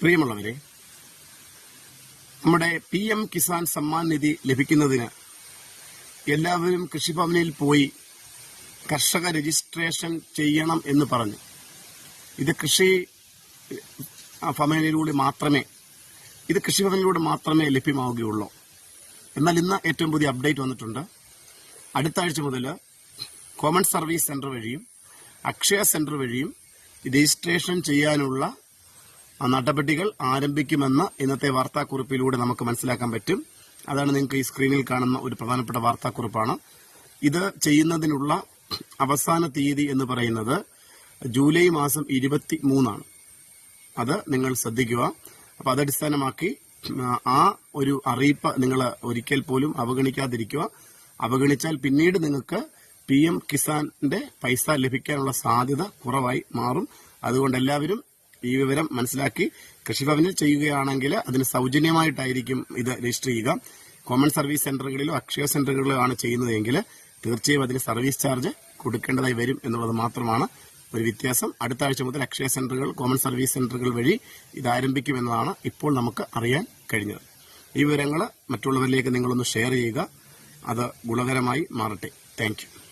പ്രിയമുള്ളവരെ നമ്മുടെ P M Kisan Samman Nidhi ലഭിക്കുന്നതിന് എല്ലാവരും കൃഷിഭവനിൽ പോയി കർഷക രജിസ്ട്രേഷൻ ചെയ്യണം എന്ന് പറഞ്ഞു ഇത് കൃഷി ഭവനിലൂടെ മാത്രമേ ഇത് കൃഷിഭവനിലൂടെ മാത്രമേ ലഭ്യമാവുകയുള്ളൂ. എന്നാൽ ഇന്ന് ഏറ്റവും പുതിയ അപ്ഡേറ്റ് വന്നിട്ടുണ്ട്. അടുത്ത ആഴ്ച മുതൽ കോമൺ സർവീസ് സെന്റർ വഴിയും അക്ഷയ സെന്റർ വഴിയും രജിസ്ട്രേഷൻ ചെയ്യാനുള്ള നടപടികൾ ആരംഭിക്കുമെന്ന് ഇന്നത്തെ വാർത്താക്കുറിപ്പിലൂടെ നമുക്ക് മനസ്സിലാക്കാൻ പറ്റും. അതാണ് നിങ്ങൾക്ക് ഈ സ്ക്രീനിൽ കാണുന്ന ഒരു പ്രധാനപ്പെട്ട വാർത്താക്കുറിപ്പാണ്. ഇത് ചെയ്യുന്നതിനുള്ള അവസാന തീയതി എന്ന് പറയുന്നത് ജൂലൈ മാസം ഇരുപത്തി മൂന്നാണ് അത് നിങ്ങൾ ശ്രദ്ധിക്കുക. അപ്പൊ അതടിസ്ഥാനമാക്കി ആ ഒരു അറിയിപ്പ് നിങ്ങൾ ഒരിക്കൽ പോലും അവഗണിക്കാതിരിക്കുക. അവഗണിച്ചാൽ പിന്നീട് നിങ്ങൾക്ക് പി എം കിസാന്റെ പൈസ ലഭിക്കാനുള്ള സാധ്യത കുറവായി മാറും. അതുകൊണ്ട് എല്ലാവരും ഈ വിവരം മനസ്സിലാക്കി കൃഷിഭവനിൽ ചെയ്യുകയാണെങ്കിൽ അതിന് സൗജന്യമായിട്ടായിരിക്കും ഇത് രജിസ്റ്റർ ചെയ്യുക. കോമൺ സർവീസ് സെന്ററുകളിലോ അക്ഷയ സെന്ററുകളിലോ ആണ് ചെയ്യുന്നതെങ്കിൽ തീർച്ചയായും അതിന് സർവീസ് ചാർജ് കൊടുക്കേണ്ടതായി വരും എന്നുള്ളത് മാത്രമാണ് ഒരു വ്യത്യാസം. അടുത്ത ആഴ്ച മുതൽ അക്ഷയ സെന്ററുകൾ കോമൺ സർവീസ് സെന്ററുകൾ വഴി ഇത് ആരംഭിക്കുമെന്നതാണ് ഇപ്പോൾ നമുക്ക് അറിയാൻ കഴിഞ്ഞത്. ഈ വിവരങ്ങൾ മറ്റുള്ളവരിലേക്ക് നിങ്ങളൊന്ന് ഷെയർ ചെയ്യുക. അത് ഗുണകരമായി മാറട്ടെ. താങ്ക്